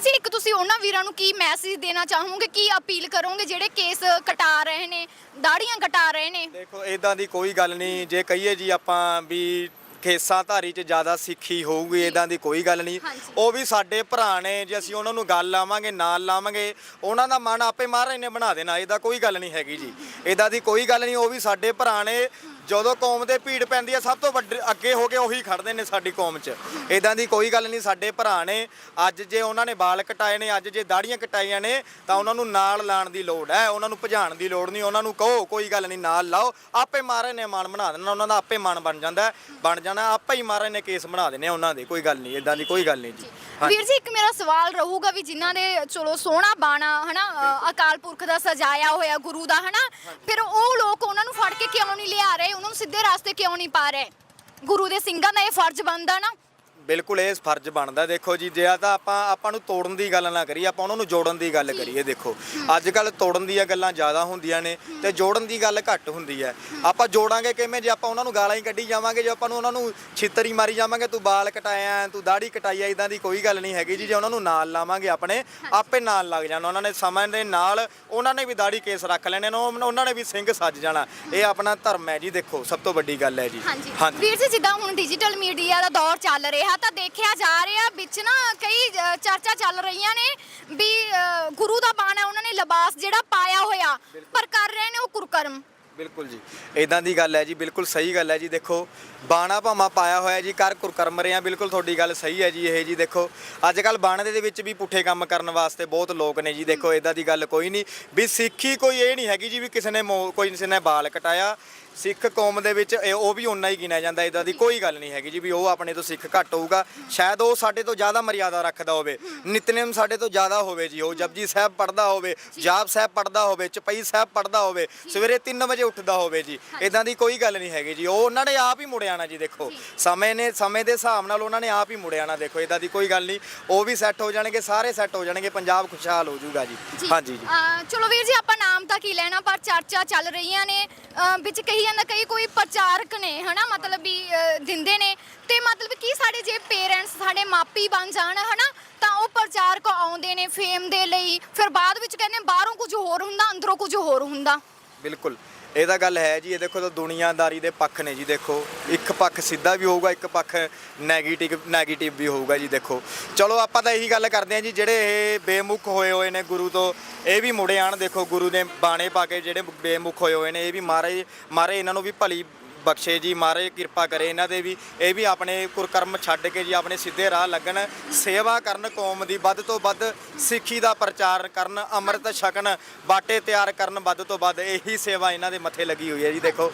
ਜੀ ਇੱਕ ਤੁਸੀਂ ਉਹਨਾਂ ਵੀਰਾਂ ਨੂੰ ਕੀ ਮੈਸੇਜ ਦੇਣਾ ਚਾਹੋਗੇ? ਕੀ ਅਪੀਲ ਕਰੋਗੇ ਜਿਹੜੇ ਕੇਸ ਕਟਾ ਰਹੇ ਨੇ ਦਾੜੀਆਂ ਕਟਾ ਰਹੇ ਨੇ? ਦੇਖੋ ਇਦਾਂ ਦੀ ਕੋਈ ਗੱਲ ਨਹੀਂ। ਜੇ ਕਹੀਏ ਜੀ ਆਪਾਂ ਵੀ ਖੇਸਾਂ ਧਾਰੀ 'ਚ ਜ਼ਿਆਦਾ ਸਿੱਖੀ ਹੋਊਗੀ ਇਦਾਂ ਦੀ ਕੋਈ ਗੱਲ ਨਹੀਂ। ਹਾਂਜੀ। ਉਹ ਵੀ ਸਾਡੇ ਭਰਾ ਨੇ ਜੇ ਅਸੀਂ ਉਹਨਾਂ ਨੂੰ ਗੱਲ ਲਾਵਾਂਗੇ ਨਾਲ ਲਾਵਾਂਗੇ ਉਹਨਾਂ ਦਾ ਮਨ ਆਪੇ ਮਹਾਰਾਜ ਨੇ ਬਣਾ ਦੇਣਾ। ਇਹਦਾ ਕੋਈ ਗੱਲ ਨਹੀਂ ਹੈਗੀ ਜੀ। ਇਦਾਂ ਦੀ ਕੋਈ ਗੱਲ ਨਹੀਂ ਉਹ ਵੀ ਸਾਡੇ ਭਰਾ ਨੇ ਜਦੋਂ ਕੌਮ ਦੇ ਭੀੜ ਪੈਂਦੀ ਹੈ ਸਭ ਤੋਂ ਵੱਡੇ ਅੱਗੇ ਹੋ ਕੇ ਉਹੀ ਖੜਦੇ ਨੇ ਸਾਡੀ ਕੌਮ 'ਚ। ਇਦਾਂ ਦੀ ਕੋਈ ਗੱਲ ਨਹੀਂ ਸਾਡੇ ਭਰਾ ਨੇ ਅੱਜ ਜੇ ਉਹਨਾਂ ਨੇ ਵਾਲ ਕਟਾਏ ਨੇ ਅੱਜ ਜੇ ਦਾੜੀਆਂ ਕਟਾਈਆਂ ਨੇ ਤਾਂ ਉਹਨਾਂ ਨੂੰ ਨਾਲ ਲਾਣ ਦੀ ਲੋੜ ਹੈ ਉਹਨਾਂ ਨੂੰ ਭਜਾਣ ਦੀ ਲੋੜ ਨਹੀਂ ਉਹਨਾਂ ਨੂੰ ਕਹੋ ਕੋਈ ਗੱਲ ਨਹੀਂ ਨਾਲ ਲਾਓ। ਆਪੇ ਮਹਾਰਾਜ ਨੇ ਮਨ ਬਣਾ ਦੇਣਾ ਉਹਨਾਂ ਦਾ ਆਪੇ ਮਨ ਬਣ ਜਾਂਦਾ ਬਣ ਜਾਣਾ ਆਪੇ ਹੀ ਮਹਾਰਾਜ ਨੇ ਕੇਸ ਬਣਾ ਦੇਣੇ ਉਹਨਾਂ ਦੇ ਕੋਈ ਗੱਲ ਨਹੀਂ ਇਦਾਂ ਦੀ ਕੋਈ ਗੱਲ ਨਹੀਂ ਜੀ। ਵੀਰ ਜੀ ਇੱਕ ਮੇਰਾ ਸਵਾਲ ਰਹੂਗਾ ਵੀ ਜਿਨ੍ਹਾਂ ਦੇ ਚਲੋ ਸੋਹਣਾ ਬਾਣਾ ਹਨਾ ਅ, ਅਕਾਲ ਪੁਰਖ ਦਾ ਸਜਾਇਆ ਹੋਇਆ ਗੁਰੂ ਦਾ ਹਨਾ ਫਿਰ ਉਹ ਲੋਕ ਉਹਨਾਂ ਨੂੰ ਫੜ ਕੇ ਕਿਉਂ ਨਹੀਂ ਲਿਆ ਰਹੇ? ਉਹਨਾਂ ਨੂੰ ਸਿੱਧੇ ਰਸਤੇ ਕਿਉਂ ਨਹੀਂ ਪਾ ਰਹੇ? ਗੁਰੂ ਦੇ ਸਿੰਘਾਂ ਦਾ ਇਹ ਫਰਜ਼ ਬਣਦਾ ਨਾ। ਬਿਲਕੁਲ ਇਹ ਫਰਜ਼ ਬਣਦਾ। ਦੇਖੋ ਜੀ ਜੇ ਤਾਂ ਆਪਾਂ ਆਪਾਂ ਨੂੰ ਤੋੜਨ ਦੀ ਗੱਲ ਨਾ ਕਰੀਏ ਆਪਾਂ ਉਹਨਾਂ ਨੂੰ ਜੋੜਨ ਦੀ ਗੱਲ ਕਰੀਏ ਦੇਖੋ। ਅੱਜ ਕੱਲ ਤੋੜਨ ਦੀਆਂ ਗੱਲਾਂ ਜ਼ਿਆਦਾ ਹੁੰਦੀਆਂ ਨੇ ਤੇ ਜੋੜਨ ਦੀ ਗੱਲ ਘੱਟ ਹੁੰਦੀ ਹੈ। ਆਪਾਂ ਜੋੜਾਂਗੇ ਕਿਵੇਂ? ਜੇ ਆਪਾਂ ਉਹਨਾਂ ਨੂੰ ਗਾਲਾਂ ਹੀ ਕੱਢੀ ਜਾਵਾਂਗੇ ਜੇ ਆਪਾਂ ਨੂੰ ਉਹਨਾਂ ਨੂੰ ਛਿੱਤਰੀ ਮਾਰੀ ਜਾਵਾਂਗੇ ਤੂੰ ਬਾਲ ਕਟਾਇਆ ਤੂੰ ਦਾੜੀ ਕਟਾਈ ਆ ਇਦਾਂ ਦੀ ਕੋਈ ਗੱਲ ਨਹੀਂ ਹੈਗੀ ਜੀ। ਜੇ ਉਹਨਾਂ ਨੂੰ ਨਾਲ ਲਾਵਾਂਗੇ ਆਪਣੇ ਆਪੇ ਨਾਲ ਲੱਗ ਜਾਣਾ। ਉਹਨਾਂ ਨੇ ਸਮਾਂ ਦੇ ਨਾਲ ਉਹਨਾਂ ਨੇ ਵੀ ਦਾੜੀ ਕੇਸ ਰੱਖ ਲੈਣੇ ਨੇ ਉਹ- ਉਹਨਾਂ ਨੇ ਵੀ ਸਿੰਘ ਸੱਜ ਜਾਣਾ। ਇਹ ਆਪਣਾ ਧਰਮ ਹੈ ਜੀ ਦੇਖੋ। ਸਭ ਤੋਂ ਵੱਡੀ ਗੱਲ ਹੈ ਜੀ। ਹਾਂਜੀ। ਵੀਰ ਜੀ ਜਿੱਦਾਂ ਹੁਣ ਡਿਜੀਟਲ ਮੀਡੀਆ ਦਾ ਦੌਰ ਚੱਲ ਰਿਹਾ ਤਾਂ ਦੇਖਿਆ ਜਾ ਰਿਹਾ ਵਿੱਚ ਨਾ ਕਈ ਚਰਚਾ ਚੱਲ ਰਹੀਆਂ ਨੇ ਵੀ ਅ, ਗੁਰੂ ਦਾ ਬਾਣਾ ਉਹਨਾਂ ਨੇ ਲਿਬਾਸ ਜਿਹੜਾ ਪਾਇਆ ਹੋਇਆ ਪਰ ਕਰ ਰਹੇ ਨੇ ਉਹ ਕੁਰਕਰਮ। ਬਿਲਕੁਲ ਜੀ। ਇਦਾਂ ਦੀ ਗੱਲ ਹੈ ਜੀ, ਬਿਲਕੁਲ ਸਹੀ ਗੱਲ ਹੈ ਜੀ। ਦੇਖੋ, ਬਾਣਾ ਭਾਵਾਂ ਪਾਇਆ ਹੋਇਆ ਜੀ ਕਰ ਕੁਰਕਰਮ ਰਿਆਂ ਬਿਲਕੁਲ ਤੁਹਾਡੀ ਗੱਲ ਸਹੀ ਹੈ ਜੀ ਇਹ ਜੀ। ਦੇਖੋ ਅੱਜ ਕੱਲ ਬਾਣੇ ਦੇ ਵਿੱਚ ਵੀ ਪੁੱਠੇ ਕੰਮ ਕਰਨ ਵਾਸਤੇ ਬਹੁਤ ਲੋਕ ਨੇ ਜੀ। ਦੇਖੋ ਇਦਾਂ ਦੀ ਗੱਲ ਕੋਈ ਨਹੀਂ। ਵੀ ਸਿੱਖੀ ਕੋਈ ਇਹ ਨਹੀਂ ਹੈਗੀ ਜੀ ਵੀ ਕਿਸੇ ਨੇ ਮੋ- ਕੋਈ ਕਿਸੇ ਨੇ ਬਾਲ ਕਟਾਇਆ। ਸਿੱਖ ਕੌਮ ਦੇ ਵਿੱਚ ਇਹ- ਉਹ ਵੀ ਓਨਾ ਹੀ ਗਿਣਿਆ ਜਾਂਦਾ ਇਦਾਂ ਦੀ ਕੋਈ ਗੱਲ ਨਹੀਂ ਹੈਗੀ ਜੀ ਵੀ ਉਹ ਆਪਣੇ ਤੋਂ ਸਿੱਖ ਘੱਟ ਹੋਊਗਾ। ਸ਼ਾਇਦ ਉਹ ਸਾਡੇ ਤੋਂ ਜ਼ਿਆਦਾ ਮਰਿਆਦਾ ਰੱਖਦਾ ਹੋਵੇ। ਨਿਤਨੇਮ ਸਾਡੇ ਤੋਂ ਜ਼ਿਆਦਾ ਹੋਵੇ ਜੀ। ਉਹ ਜਪਜੀ ਸਾਹਿਬ ਪੜਦਾ ਹੋਵੇ, ਜਾਪ ਸਾਹਿਬ ਪੜਦਾ ਹੋਵੇ, ਚਪਈ ਸਾਹਿਬ ਪੜਦਾ ਹੋਵੇ। ਸਵੇਰੇ 3 ਵਜੇ ਉੱਠਦਾ ਹੋਵੇ ਜੀ। ਇਦਾਂ ਦੀ ਕੋਈ ਗੱਲ ਨਹੀਂ ਹੈਗੀ ਜੀ। ਉਹ ਉਹਨਾਂ ਨੇ ਆਪ ਹੀ ਮੁੜ ਆਣਾ ਜੀ ਦੇਖੋ। ਸਮੇਂ ਨੇ ਸਮੇਂ ਦੇ ਹਿਸਾਬ ਨਾਲ ਉਹਨਾਂ ਨੇ ਆਪ ਹੀ ਮੁੜ ਆਣਾ ਦੇਖੋ। ਇਦਾਂ ਦੀ ਕੋਈ ਗੱਲ ਨਹੀਂ। ਉਹ ਵੀ ਸੈੱਟ ਹੋ ਜਾਣਗੇ ਸਾਰੇ ਸੈੱਟ ਹੋ ਜਾਣਗੇ। ਪੰਜਾਬ ਖੁਸ਼ਹਾਲ ਹੋ ਜਾਊਗਾ ਜੀ। ਹਾਂਜੀ ਜੀ। ਚਲੋ ਵੀਰ ਜੀ ਆਪਾਂ ਨਾਮ ਤਾਂ ਕੀ ਲੈਣਾ? ਪਰ ਚਰਚਾ ਚੱਲ ਰਹੀਆਂ ਨੇ। ਵਿੱਚ ਕਹੀ ਜਾਂਦਾ ਕਈ ਕੋਈ ਪ੍ਰਚਾਰਕ ਨੇ ਹਨਾ? ਮਤਲਬ ਵੀ ਦਿੰਦੇ ਨੇ। ਤੇ ਮਤਲਬ ਕੀ ਸਾਡੇ ਜੇ ਪੇਰੈਂਟਸ ਸਾਡੇ ਮਾਪੀ ਬਣ ਜਾਣ ਹਨਾ? ਤਾਂ ਉਹ ਪ੍ਰਚਾਰਕ ਆਉਂਦੇ ਨੇ ਫੇਮ ਦੇ ਲਈ। ਫਿਰ ਬਾਅਦ ਵਿੱਚ ਕਹਿੰਦੇ ਬਾਹਰੋਂ ਕੁਝ ਹੋਰ ਹੁੰਦਾ ਅੰਦਰੋਂ ਕੁਝ ਹੋਰ ਹੁੰਦਾ। ਬਿਲਕੁਲ। ਇਹ ਤਾਂ ਗੱਲ ਹੈ ਜੀ, ਇਹ ਦੇਖੋ ਤਾਂ ਦੁਨੀਆਦਾਰੀ ਦੇ ਪੱਖ ਨੇ ਜੀ, ਦੇਖੋ। ਇੱਕ ਪੱਖ ਸਿੱਧਾ ਵੀ ਹੋਊਗਾ, ਇੱਕ ਪੱਖ ਨੈਗੇਟਿਵ ਨੈਗੇਟਿਵ ਵੀ ਹੋਊਗਾ ਜੀ, ਦੇਖੋ। ਚਲੋ, ਆਪਾਂ ਤਾਂ ਇਹੀ ਗੱਲ ਕਰਦੇ ਹਾਂ ਜੀ, ਜਿਹੜੇ ਇਹ ਬੇਮੁਖ ਹੋਏ ਹੋਏ ਨੇ ਗੁਰੂ ਤੋਂ, ਇਹ ਵੀ ਮੁੜੇ ਆਣ ਦੇਖੋ, ਗੁਰੂ ਦੇ ਬਾਣੇ ਪਾ ਕੇ ਜਿਹੜੇ ਬੇਮੁਖ ਹੋਏ ਹੋਏ ਨੇ, ਇਹ ਵੀ ਮਾਰੇ ਮਾਰੇ ਇਹਨਾਂ ਨੂੰ ਵੀ ਭਲੀ ਬਖਸ਼ੇ ਜੀ ਮਹਾਰਾਜ ਕਿਰਪਾ ਕਰੇ ਇਹਨਾਂ ਦੇ ਵੀ। ਇਹ ਵੀ ਆਪਣੇ ਕੁਰਕਰਮ ਛੱਡ ਕੇ ਜੀ ਆਪਣੇ ਸਿੱਧੇ ਰਾਹ ਲੱਗਣ। ਸੇਵਾ ਕਰਨ ਕੌਮ ਦੀ ਵੱਧ ਤੋਂ ਵੱਧ ਸਿੱਖੀ ਦਾ ਪ੍ਰਚਾਰ ਕਰਨ, ਅੰਮ੍ਰਿਤ ਛਕਣ, ਬਾਟੇ ਤਿਆਰ ਕਰਨ ਵੱਧ ਤੋਂ ਵੱਧ ਇਹੀ ਸੇਵਾ ਇਹਨਾਂ ਦੇ ਮੱਥੇ ਲੱਗੀ ਹੋਈ ਹੈ ਜੀ, ਦੇਖੋ।